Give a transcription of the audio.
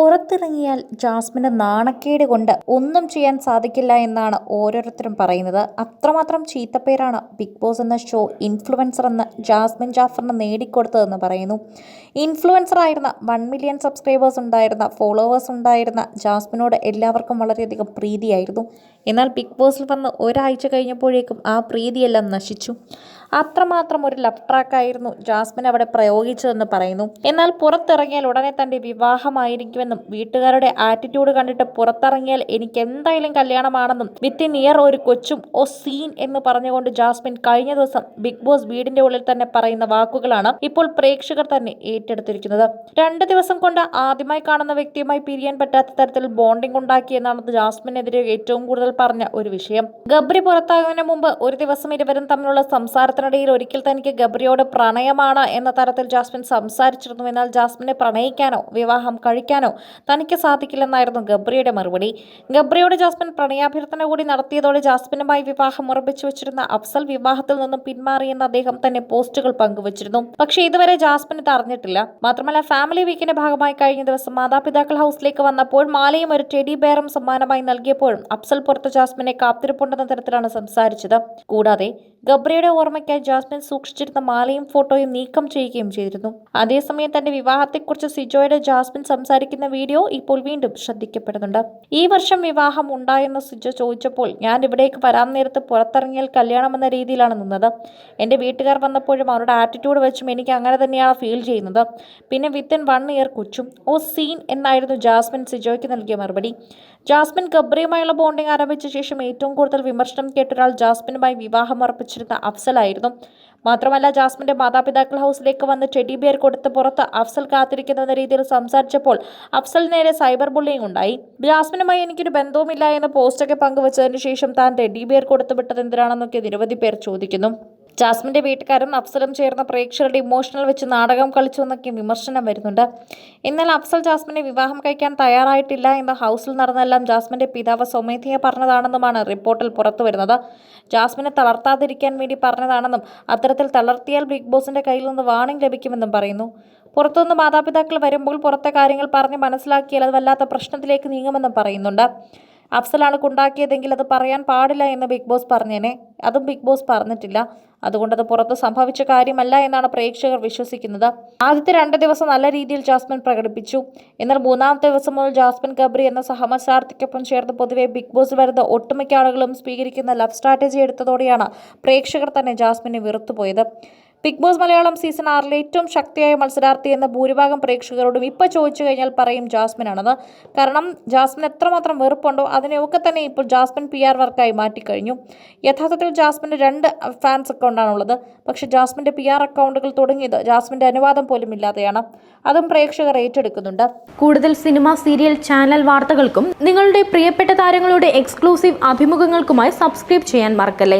പുറത്തിറങ്ങിയാൽ ജാസ്മിന് നാണക്കേട് കൊണ്ട് ഒന്നും ചെയ്യാൻ സാധിക്കില്ല എന്നാണ് ഓരോരുത്തരും പറയുന്നത്. അത്രമാത്രം ചീത്തപ്പേരാണ് ബിഗ് ബോസ് എന്ന ഷോ ഇൻഫ്ലുവൻസർ എന്ന ജാസ്മിൻ ജാഫറിന് നേടിക്കൊടുത്തതെന്ന് പറയുന്നു. ഇൻഫ്ലുവൻസർ ആയിരുന്ന വൺ മില്യൺ സബ്സ്ക്രൈബേഴ്സ് ഉണ്ടായിരുന്ന ഫോളോവേഴ്സ് ഉണ്ടായിരുന്ന ജാസ്മിനോട് എല്ലാവർക്കും വളരെയധികം പ്രീതിയായിരുന്നു. എന്നാൽ ബിഗ് ബോസിൽ വന്ന് ഒരാഴ്ച കഴിഞ്ഞപ്പോഴേക്കും ആ പ്രീതിയെല്ലാം നശിച്ചു. അത്രമാത്രം ഒരു ലവ് ട്രാക്കായിരുന്നു ജാസ്മിൻ അവിടെ പ്രയോഗിച്ചതെന്ന് പറയുന്നു. എന്നാൽ പുറത്തിറങ്ങിയാൽ ഉടനെ തന്റെ വിവാഹമായിരിക്കുമെന്നും വീട്ടുകാരുടെ ആറ്റിറ്റ്യൂഡ് കണ്ടിട്ട് പുറത്തിറങ്ങിയാൽ എനിക്ക് എന്തായാലും കല്യാണമാണെന്നും വിത്തിൻ ഇയർ ഒരു കൊച്ചും ഓ സീൻ എന്ന് പറഞ്ഞുകൊണ്ട് ജാസ്മിൻ കഴിഞ്ഞ ദിവസം ബിഗ് ബോസ് വീടിന്റെ ഉള്ളിൽ തന്നെ പറയുന്ന വാക്കുകളാണ് ഇപ്പോൾ പ്രേക്ഷകർ തന്നെ ഏറ്റെടുത്തിരിക്കുന്നത്. രണ്ട് ദിവസം കൊണ്ട് ആദ്യമായി കാണുന്ന വ്യക്തിയുമായി പിരിയാൻ പറ്റാത്ത തരത്തിൽ ബോണ്ടിംഗ് ഉണ്ടാക്കിയെന്നാണ് ജാസ്മിനെതിരെ ഏറ്റവും കൂടുതൽ പറഞ്ഞ ഒരു വിഷയം. ഗബ്രി പുറത്താകുന്നതിന് മുമ്പ് ഒരു ദിവസം ഇരുവരും തമ്മിലുള്ള സംസാരത്തിനിടയിൽ ഒരിക്കൽ തനിക്ക് ഗബ്രിയോട് പ്രണയമാണ് എന്ന തരത്തിൽ ജാസ്മിൻ സംസാരിച്ചിരുന്നു. എന്നാൽ ജാസ്മിനെ പ്രണയിക്കാനോ വിവാഹം കഴിക്കാനോ തനിക്ക് സാധിക്കില്ലെന്നായിരുന്നു ഗബ്രിയുടെ മറുപടി. ഗബ്രിയോട് ജാസ്മിൻ പ്രണയാഭ്യർത്ഥന കൂടി നടത്തിയതോടെ ജാസ്മിനുമായി വിവാഹം ഉറപ്പിച്ചു വെച്ചിരുന്ന അഫ്സൽ വിവാഹത്തിൽ നിന്നും പിന്മാറിയെന്ന് അദ്ദേഹം തന്നെ പോസ്റ്റുകൾ പങ്കുവച്ചിരുന്നു. പക്ഷേ ഇതുവരെ ജാസ്മിൻ ഇത് അറിഞ്ഞിട്ടില്ല. മാത്രമല്ല ഫാമിലി വീക്കിന്റെ ഭാഗമായി കഴിഞ്ഞ ദിവസം മാതാപിതാക്കൾ ഹൗസിലേക്ക് വന്നപ്പോൾ മാലയും ഒരു ടെഡി ബെയറും സമ്മാനമായി നൽകിയപ്പോഴും അഫ്സൽ പുറത്ത് ജാസ്മിനെ കാത്തിരിപ്പുണ്ടെന്ന തരത്തിലാണ് സംസാരിച്ചത്. കൂടാതെ ഗബ്രിയുടെ ഓർമ്മയ്ക്കായി ജാസ്മിൻ സൂക്ഷിച്ചിരുന്ന മാലയും ഫോട്ടോയും നീക്കം ചെയ്യുകയും ചെയ്തിരുന്നു. അതേസമയം തന്റെ വിവാഹത്തെക്കുറിച്ച് സിജോയുടെ ജാസ്മിൻ സംസാരിക്കുന്ന വീഡിയോ ഇപ്പോൾ വീണ്ടും ശ്രദ്ധിക്കപ്പെടുന്നുണ്ട്. ഈ വർഷം വിവാഹം ഉണ്ടായെന്ന് സിജോ ചോദിച്ചപ്പോൾ ഞാൻ ഇവിടേക്ക് വരാൻ നേരത്ത് പുറത്തിറങ്ങിയാൽ കല്യാണം എന്ന രീതിയിലാണ് നിന്നത്. എന്റെ വീട്ടുകാർ വന്നപ്പോഴും അവരുടെ ആറ്റിറ്റ്യൂഡ് വെച്ചും എനിക്ക് അങ്ങനെ തന്നെയാണ് ഫീൽ ചെയ്യുന്നത്. പിന്നെ വിത്തിൻ വൺ ഇയർ കൊച്ചും. ഓ സീൻ എന്നായിരുന്നു ജാസ്മിൻ സിജോയ്ക്ക് നൽകിയ മറുപടി. ജാസ്മിൻ ഗബ്രിയുമായുള്ള ബോണ്ടിംഗ് ആരംഭിച്ച ശേഷം ഏറ്റവും കൂടുതൽ വിമർശനം കേട്ടൊരാൾ ജാസ്മിനുമായി വിവാഹം ഉറപ്പിച്ചിരുന്ന അഫ്സലായിരുന്നു. മാത്രമല്ല ജാസ്മിന്റെ മാതാപിതാക്കൾ ഹൗസിലേക്ക് വന്ന് ടെഡി ബിയർ കൊടുത്ത് പുറത്ത് അഫ്സൽ കാത്തിരിക്കുന്ന രീതിയിൽ സംസാരിച്ചപ്പോൾ അഫ്സൽ നേരെ സൈബർ ബുള്ളിങ് ഉണ്ടായി. ജാസ്മിനുമായി എനിക്കൊരു ബന്ധവുമില്ല എന്ന പോസ്റ്റൊക്കെ പങ്കുവച്ചതിന് ശേഷം താൻ ടെഡി ബിയർ കൊടുത്തു വിട്ടത് എന്തിനാണെന്നൊക്കെ നിരവധി പേർ ചോദിക്കുന്നു. ജാസ്മിന്റെ വീട്ടുകാരും അഫ്സലും ചേർന്ന പ്രേക്ഷകരുടെ ഇമോഷണൽ വെച്ച് നാടകം കളിച്ചു എന്നൊക്കെ വിമർശനം വരുന്നുണ്ട്. എന്നാൽ അഫ്സൽ ജാസ്മിനെ വിവാഹം കഴിക്കാൻ തയ്യാറായിട്ടില്ല എന്ന ഹൗസിൽ നടന്നെല്ലാം ജാസ്മിന്റെ പിതാവ് സ്വമേധിയെ പറഞ്ഞതാണെന്നുമാണ് റിപ്പോർട്ടിൽ പുറത്തു വരുന്നത്. ജാസ്മിനെ തളർത്താതിരിക്കാൻ വേണ്ടി പറഞ്ഞതാണെന്നും അത്തരത്തിൽ തളർത്തിയാൽ ബിഗ് ബോസിന്റെ കയ്യിൽ നിന്ന് വാണിംഗ് ലഭിക്കുമെന്നും പറയുന്നു. പുറത്തുനിന്ന് മാതാപിതാക്കൾ വരുമ്പോൾ പുറത്തെ കാര്യങ്ങൾ പറഞ്ഞ് മനസ്സിലാക്കിയാൽ അത് വല്ലാത്ത പ്രശ്നത്തിലേക്ക് നീങ്ങുമെന്നും പറയുന്നുണ്ട്. അഫ്സലാണ് കൊണ്ടാക്കിയതെങ്കിൽ അത് പറയാൻ പാടില്ല എന്ന് ബിഗ് ബോസ് പറഞ്ഞേനെ. അതും ബിഗ് ബോസ് പറഞ്ഞിട്ടില്ല. അതുകൊണ്ട് അത് പുറത്ത് സംഭവിച്ച കാര്യമല്ല എന്നാണ് പ്രേക്ഷകർ വിശ്വസിക്കുന്നത്. ആദ്യത്തെ രണ്ട് ദിവസം നല്ല രീതിയിൽ ജാസ്മിൻ പ്രകടിപ്പിച്ചു. എന്നാൽ മൂന്നാമത്തെ ദിവസം മുതൽ ജാസ്മിൻ ഗബ്രി എന്ന സഹമത്സാർത്ഥിക്കൊപ്പം ചേർന്ന് പൊതുവെ ബിഗ് ബോസ് വരുന്ന ഒട്ടുമിക്ക ആളുകളും സ്വീകരിക്കുന്ന ലവ് സ്ട്രാറ്റജി എടുത്തതോടെയാണ് പ്രേക്ഷകർ തന്നെ ജാസ്മിനെ വെറുത്തുപോയത്. ബിഗ് ബോസ് മലയാളം സീസൺ ആറിലെ ഏറ്റവും ശക്തിയായ മത്സരാർത്ഥി എന്ന ഭൂരിഭാഗം പ്രേക്ഷകരോടും ഇപ്പോൾ ചോദിച്ചു കഴിഞ്ഞാൽ പറയും ജാസ്മിനാണെന്ന്. കാരണം ജാസ്മിൻ എത്രമാത്രം വെറുപ്പുണ്ടോ അതിനെയൊക്കെ തന്നെ ഇപ്പോൾ ജാസ്മിൻ പി ആർ വർക്കായി മാറ്റിക്കഴിഞ്ഞു. യഥാർത്ഥത്തിൽ ജാസ്മിന്റെ രണ്ട് ഫാൻസ് അക്കൗണ്ടാണുള്ളത്. പക്ഷേ ജാസ്മിന്റെ പി ആർ അക്കൗണ്ടുകൾ തുടങ്ങിയത് ജാസ്മിന്റെ അനുവാദം പോലും ഇല്ലാതെയാണ്. അതും പ്രേക്ഷകർ ഏറ്റെടുക്കുന്നുണ്ട്. കൂടുതൽ സിനിമ സീരിയൽ ചാനൽ വാർത്തകൾക്കും നിങ്ങളുടെ പ്രിയപ്പെട്ട താരങ്ങളുടെ എക്സ്ക്ലൂസീവ് അഭിമുഖങ്ങൾക്കുമായി സബ്സ്ക്രൈബ് ചെയ്യാൻ മറക്കല്ലേ?